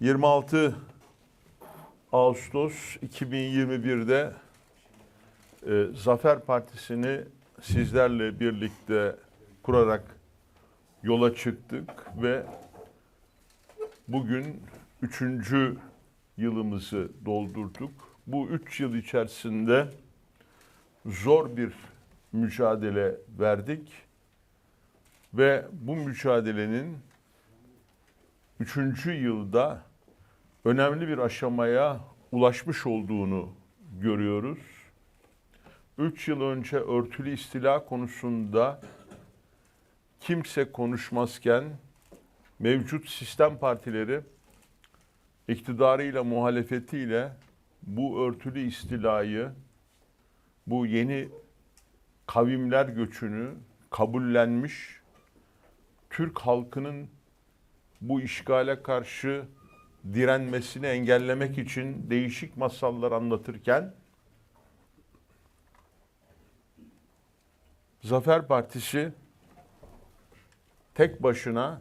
26 Ağustos 2021'de e, Zafer Partisi'ni sizlerle birlikte kurarak yola çıktık ve bugün üçüncü yılımızı doldurduk. Bu üç yıl içerisinde zor bir mücadele verdik ve bu mücadelenin üçüncü yılda önemli bir aşamaya ulaşmış olduğunu görüyoruz. Üç yıl önce örtülü istila konusunda kimse konuşmazken mevcut sistem partileri iktidarıyla muhalefetiyle bu örtülü istilayı, bu yeni kavimler göçünü kabullenmiş, Türk halkının bu işgale karşı direnmesini engellemek için değişik masallar anlatırken Zafer Partisi tek başına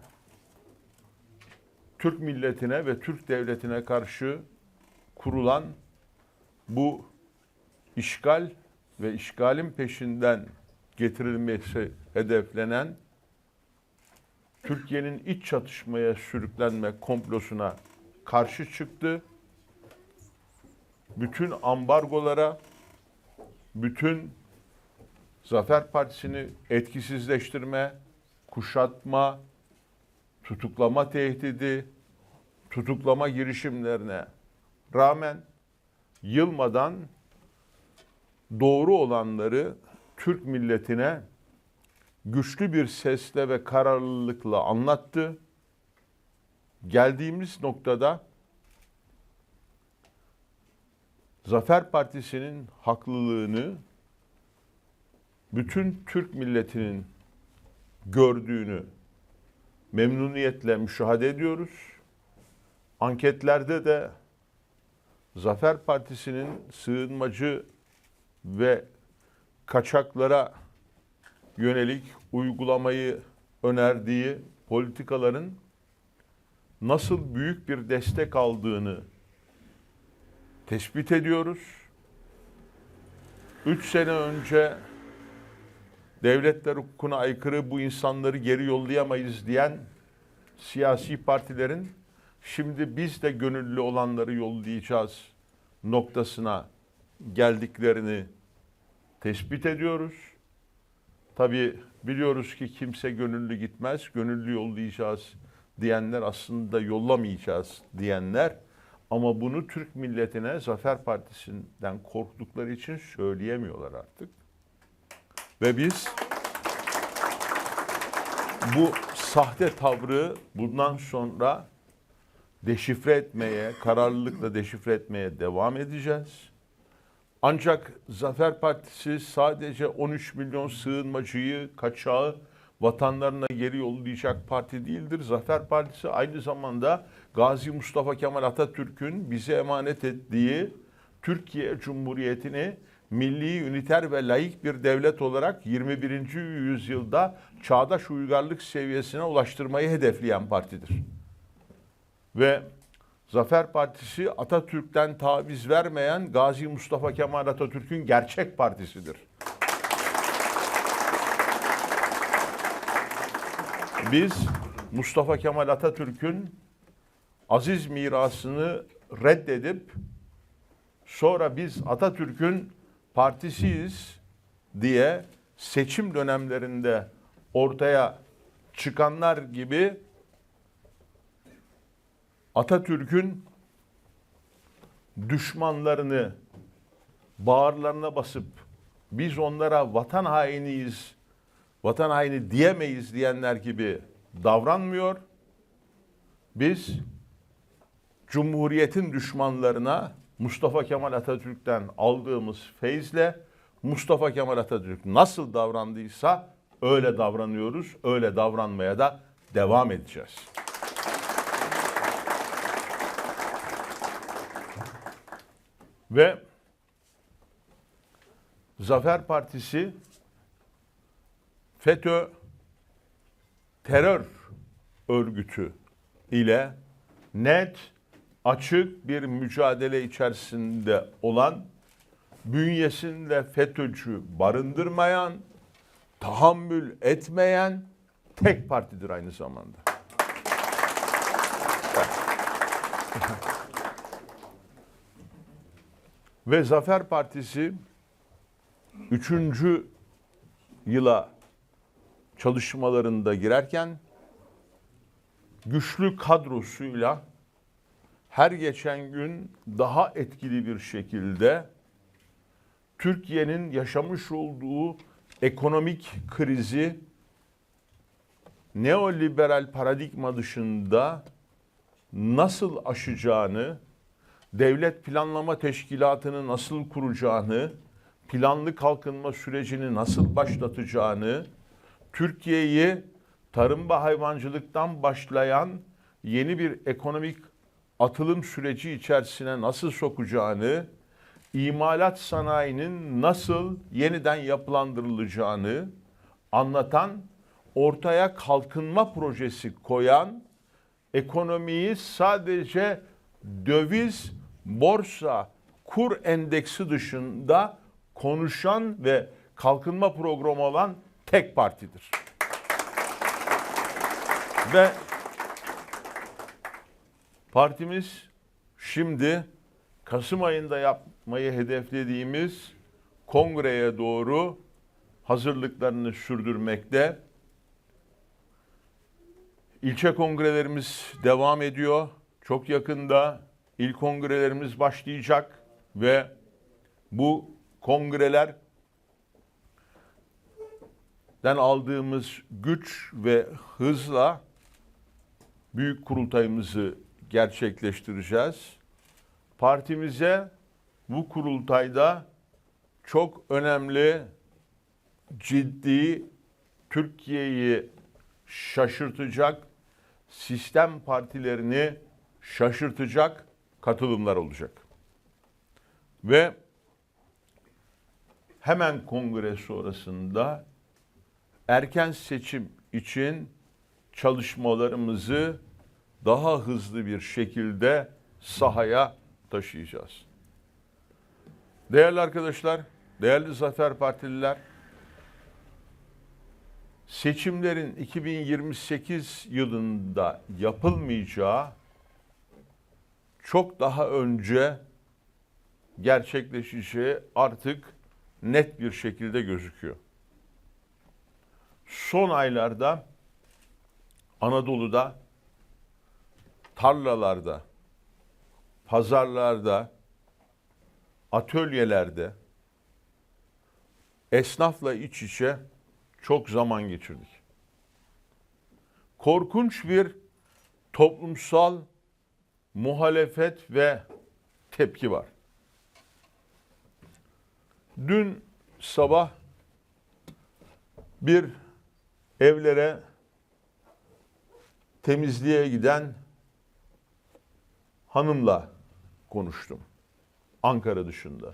Türk milletine ve Türk devletine karşı kurulan bu işgal ve işgalin peşinden getirilmesi hedeflenen Türkiye'nin iç çatışmaya sürüklenme komplosuna karşı çıktı. Bütün ambargolara, bütün Zafer Partisi'ni etkisizleştirme, kuşatma, tutuklama tehdidi, tutuklama girişimlerine rağmen yılmadan doğru olanları Türk milletine güçlü bir sesle ve kararlılıkla anlattı. Geldiğimiz noktada Zafer Partisi'nin haklılığını bütün Türk milletinin gördüğünü memnuniyetle müşahede ediyoruz. Anketlerde de Zafer Partisi'nin sığınmacı ve kaçaklara yönelik uygulamayı önerdiği politikaların nasıl büyük bir destek aldığını tespit ediyoruz. Üç sene önce devletler hukukuna aykırı bu insanları geri yollayamayız diyen siyasi partilerin şimdi biz de gönüllü olanları yollayacağız noktasına geldiklerini tespit ediyoruz. Tabii biliyoruz ki kimse gönüllü gitmez, gönüllü yollayacağız diyenler aslında yollamayacağız diyenler ama bunu Türk milletine Zafer Partisi'nden korktukları için söyleyemiyorlar artık. Ve biz bu sahte tavrı bundan sonra deşifre etmeye, kararlılıkla deşifre etmeye devam edeceğiz. Ancak Zafer Partisi sadece 13 milyon sığınmacıyı, kaçağı vatanlarına geri yollayacak parti değildir. Zafer Partisi aynı zamanda Gazi Mustafa Kemal Atatürk'ün bize emanet ettiği Türkiye Cumhuriyeti'ni milli, üniter ve layık bir devlet olarak 21. yüzyılda çağdaş uygarlık seviyesine ulaştırmayı hedefleyen partidir. Ve Zafer Partisi Atatürk'ten taviz vermeyen Gazi Mustafa Kemal Atatürk'ün gerçek partisidir. Biz Mustafa Kemal Atatürk'ün aziz mirasını reddedip sonra biz Atatürk'ün partisiyiz diye seçim dönemlerinde ortaya çıkanlar gibi Atatürk'ün düşmanlarını bağırlarına basıp biz onlara vatan hainiyiz, vatan haini diyemeyiz diyenler gibi davranmıyor. Biz Cumhuriyetin düşmanlarına Mustafa Kemal Atatürk'ten aldığımız feyizle Mustafa Kemal Atatürk nasıl davrandıysa öyle davranıyoruz, öyle davranmaya da devam edeceğiz. Ve Zafer Partisi FETÖ terör örgütü ile net açık bir mücadele içerisinde olan, bünyesinde FETÖ'cü barındırmayan, tahammül etmeyen tek partidir aynı zamanda. Ve Zafer Partisi üçüncü yıla çalışmalarında girerken güçlü kadrosuyla her geçen gün daha etkili bir şekilde Türkiye'nin yaşamış olduğu ekonomik krizi neoliberal paradigma dışında nasıl aşacağını, devlet planlama teşkilatını nasıl kuracağını, planlı kalkınma sürecini nasıl başlatacağını, Türkiye'yi tarım ve hayvancılıktan başlayan yeni bir ekonomik atılım süreci içerisine nasıl sokacağını, imalat sanayinin nasıl yeniden yapılandırılacağını anlatan, ortaya kalkınma projesi koyan, ekonomiyi sadece döviz, borsa, kur endeksi dışında konuşan ve kalkınma programı olan tek partidir. Ve partimiz şimdi Kasım ayında yapmayı hedeflediğimiz kongreye doğru hazırlıklarını sürdürmekte. İlçe kongrelerimiz devam ediyor. Çok yakında il kongrelerimiz başlayacak ve bu kongreler den aldığımız güç ve hızla büyük kurultayımızı gerçekleştireceğiz. Partimize bu kurultayda çok önemli, ciddi, Türkiye'yi şaşırtacak, sistem partilerini şaşırtacak katılımlar olacak. Ve hemen kongre sonrasında erken seçim için çalışmalarımızı daha hızlı bir şekilde sahaya taşıyacağız. Değerli arkadaşlar, değerli Zafer Partililer, seçimlerin 2028 yılında yapılmayacağı çok daha önce gerçekleşeceği artık net bir şekilde gözüküyor. Son aylarda Anadolu'da tarlalarda, pazarlarda, atölyelerde esnafla iç içe çok zaman geçirdik. Korkunç bir toplumsal muhalefet ve tepki var. Dün sabah bir evlere temizliğe giden hanımla konuştum. Ankara dışında.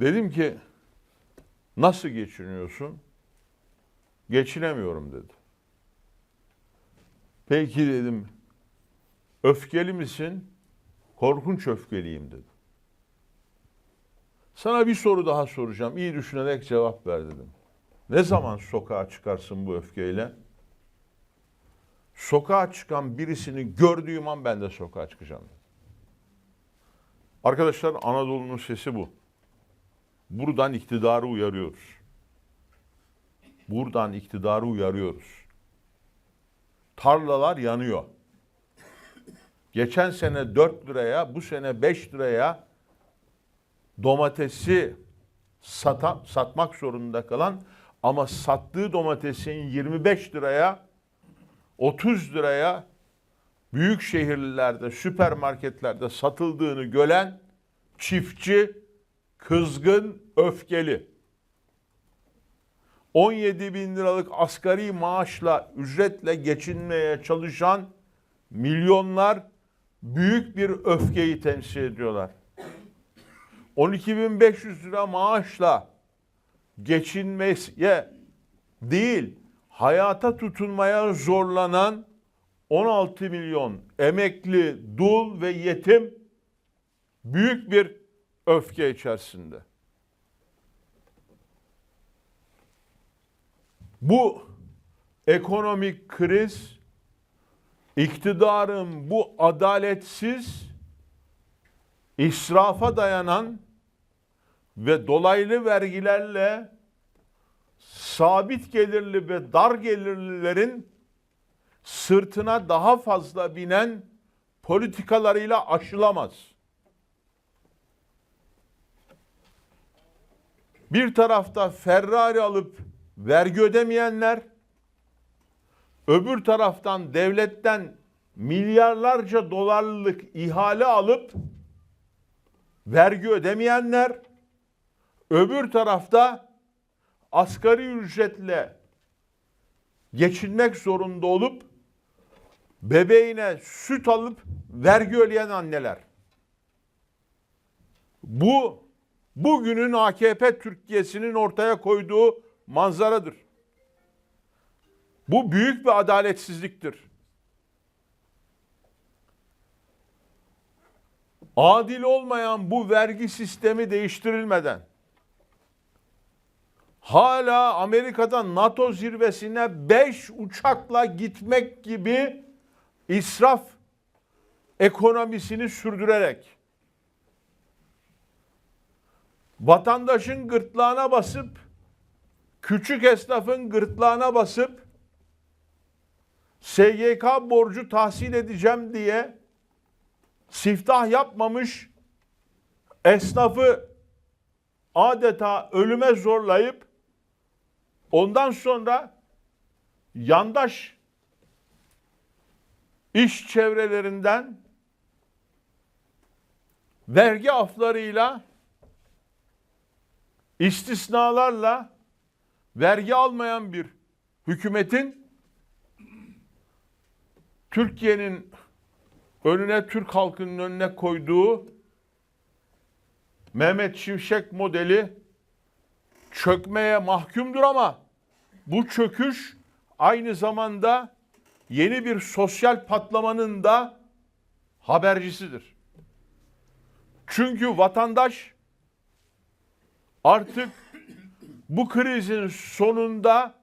Dedim ki nasıl geçiniyorsun? Geçinemiyorum dedi. Peki dedim öfkeli misin? Korkunç öfkeliyim dedi. Sana bir soru daha soracağım. İyi düşünerek cevap ver dedim. Ne zaman sokağa çıkarsın bu öfkeyle? Sokağa çıkan birisini gördüğüm an ben de sokağa çıkacağım. Arkadaşlar Anadolu'nun sesi bu. Buradan iktidarı uyarıyoruz. Buradan iktidarı uyarıyoruz. Tarlalar yanıyor. Geçen sene 4 liraya, bu sene 5 liraya domatesi sata, satmak zorunda kalan ama sattığı domatesin 25 liraya 30 liraya büyük şehirlerde, süpermarketlerde satıldığını gören çiftçi kızgın, öfkeli. 17 bin liralık asgari maaşla, ücretle geçinmeye çalışan milyonlar büyük bir öfkeyi temsil ediyorlar. 12.500 lira maaşla geçinmeye değil, hayata tutunmaya zorlanan 16 milyon emekli, dul ve yetim büyük bir öfke içerisinde. Bu ekonomik kriz iktidarın bu adaletsiz israfa dayanan ve dolaylı vergilerle sabit gelirli ve dar gelirlilerin sırtına daha fazla binen politikalarıyla aşılamaz. Bir tarafta Ferrari alıp vergi ödemeyenler, öbür taraftan devletten milyarlarca dolarlık ihale alıp vergi ödemeyenler, öbür tarafta asgari ücretle geçinmek zorunda olup bebeğine süt alıp vergi ödeyen anneler. Bu bugünün AKP Türkiye'sinin ortaya koyduğu manzaradır. Bu büyük bir adaletsizliktir. Adil olmayan bu vergi sistemi değiştirilmeden hala Amerika'da NATO zirvesine 5 uçakla gitmek gibi israf ekonomisini sürdürerek vatandaşın gırtlağına basıp küçük esnafın gırtlağına basıp SGK borcu tahsil edeceğim diye siftah yapmamış esnafı adeta ölüme zorlayıp ondan sonra yandaş iş çevrelerinden vergi aflarıyla istisnalarla vergi almayan bir hükümetin Türkiye'nin önüne Türk halkının önüne koyduğu Mehmet Şimşek modeli çökmeye mahkumdur ama bu çöküş aynı zamanda yeni bir sosyal patlamanın da habercisidir. Çünkü vatandaş artık bu krizin sonunda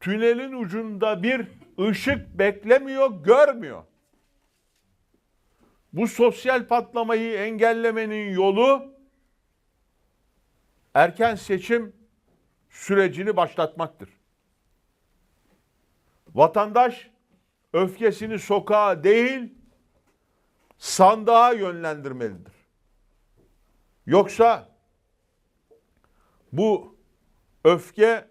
tünelin ucunda bir ışık beklemiyor, görmüyor. Bu sosyal patlamayı engellemenin yolu erken seçim sürecini başlatmaktır. Vatandaş öfkesini sokağa değil sandığa yönlendirmelidir. Yoksa bu öfke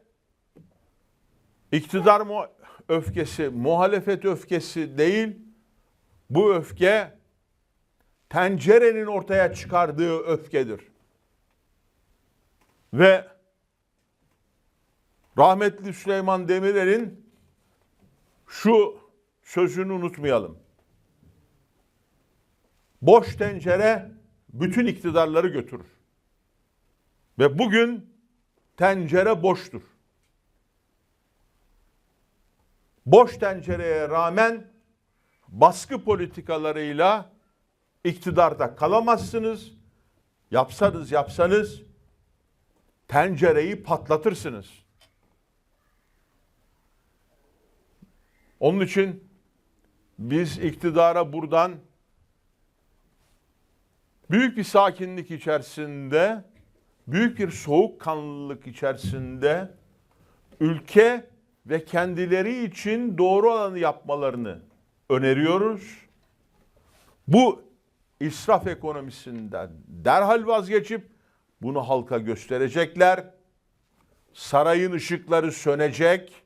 iktidar mu öfkesi, muhalefet öfkesi değil, bu öfke tencerenin ortaya çıkardığı öfkedir. Ve rahmetli Süleyman Demirel'in şu sözünü unutmayalım. Boş tencere bütün iktidarları götürür. Ve bugün tencere boştur. Boş tencereye rağmen baskı politikalarıyla iktidarda kalamazsınız. Yapsanız yapsanız tencereyi patlatırsınız. Onun için biz iktidara buradan büyük bir sakinlik içerisinde, büyük bir soğukkanlılık içerisinde ülke ve kendileri için doğru olanı yapmalarını öneriyoruz. Bu israf ekonomisinden derhal vazgeçip bunu halka gösterecekler. Sarayın ışıkları sönecek.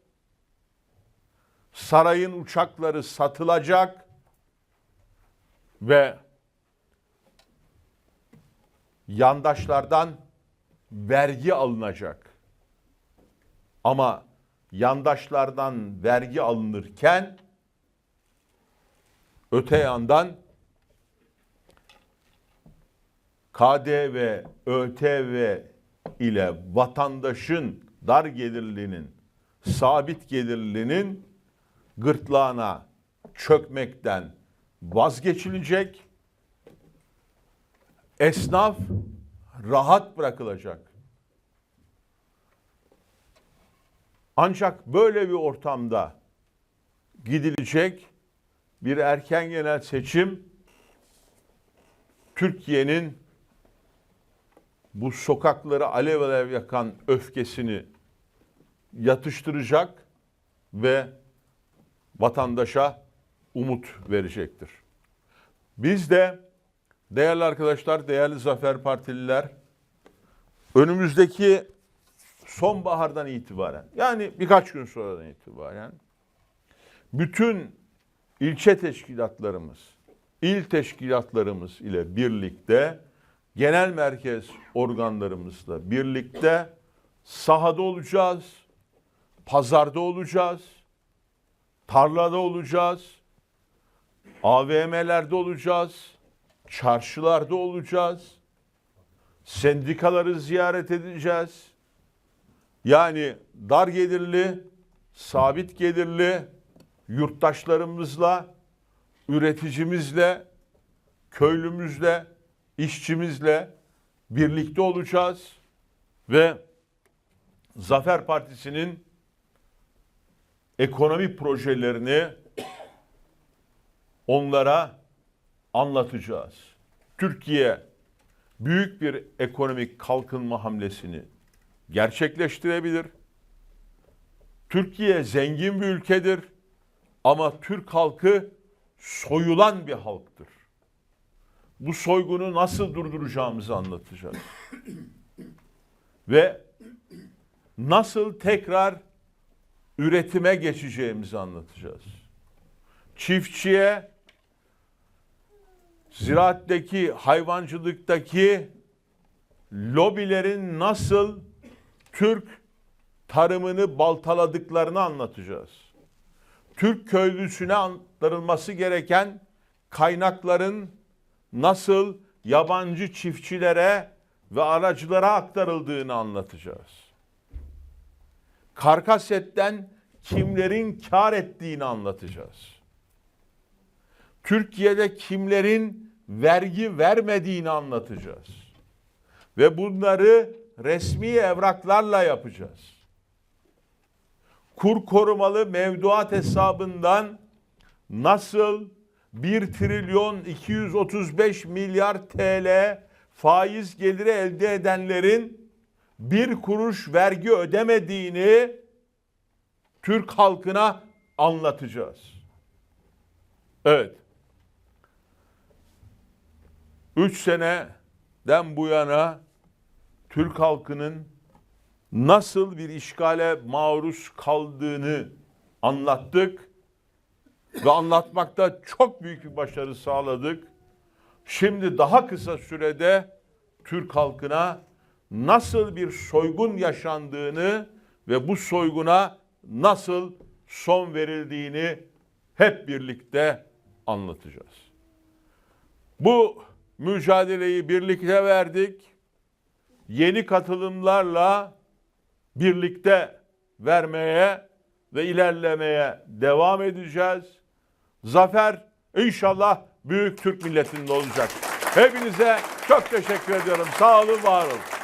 Sarayın uçakları satılacak ve yandaşlardan vergi alınacak. Ama yandaşlardan vergi alınırken öte yandan KDV, ÖTV ile vatandaşın dar gelirlinin, sabit gelirlinin gırtlağına çökmekten vazgeçilecek. Esnaf rahat bırakılacak. Ancak böyle bir ortamda gidilecek bir erken genel seçim Türkiye'nin bu sokakları alev alev yakan öfkesini yatıştıracak ve vatandaşa umut verecektir. Biz de değerli arkadaşlar, değerli Zafer Partililer önümüzdeki sonbahardan itibaren yani birkaç gün sonradan itibaren bütün ilçe teşkilatlarımız, il teşkilatlarımız ile birlikte genel merkez organlarımızla birlikte sahada olacağız, pazarda olacağız, tarlada olacağız, AVM'lerde olacağız, çarşılarda olacağız, sendikaları ziyaret edeceğiz. Yani dar gelirli, sabit gelirli yurttaşlarımızla, üreticimizle, köylümüzle, işçimizle birlikte olacağız ve Zafer Partisi'nin ekonomi projelerini onlara anlatacağız. Türkiye büyük bir ekonomik kalkınma hamlesini gerçekleştirebilir. Türkiye zengin bir ülkedir ama Türk halkı soyulan bir halktır. Bu soygunu nasıl durduracağımızı anlatacağız. Ve nasıl tekrar üretime geçeceğimizi anlatacağız. Çiftçiye ziraatteki, hayvancılıktaki lobilerin nasıl Türk tarımını baltaladıklarını anlatacağız. Türk köylüsüne aktarılması gereken kaynakların nasıl yabancı çiftçilere ve aracılara aktarıldığını anlatacağız. Karkasetten kimlerin kar ettiğini anlatacağız. Türkiye'de kimlerin vergi vermediğini anlatacağız. Ve bunları resmi evraklarla yapacağız. Kur korumalı mevduat hesabından nasıl 1 trilyon 235 milyar TL faiz geliri elde edenlerin bir kuruş vergi ödemediğini Türk halkına anlatacağız. Evet. Üç seneden bu yana Türk halkının nasıl bir işgale maruz kaldığını anlattık ve anlatmakta çok büyük bir başarı sağladık. Şimdi daha kısa sürede Türk halkına nasıl bir soygun yaşandığını ve bu soyguna nasıl son verildiğini hep birlikte anlatacağız. Bu mücadeleyi birlikte verdik. Yeni katılımlarla birlikte vermeye ve ilerlemeye devam edeceğiz. Zafer inşallah büyük Türk milletinde olacak. Hepinize çok teşekkür ediyorum. Sağ olun, var olun.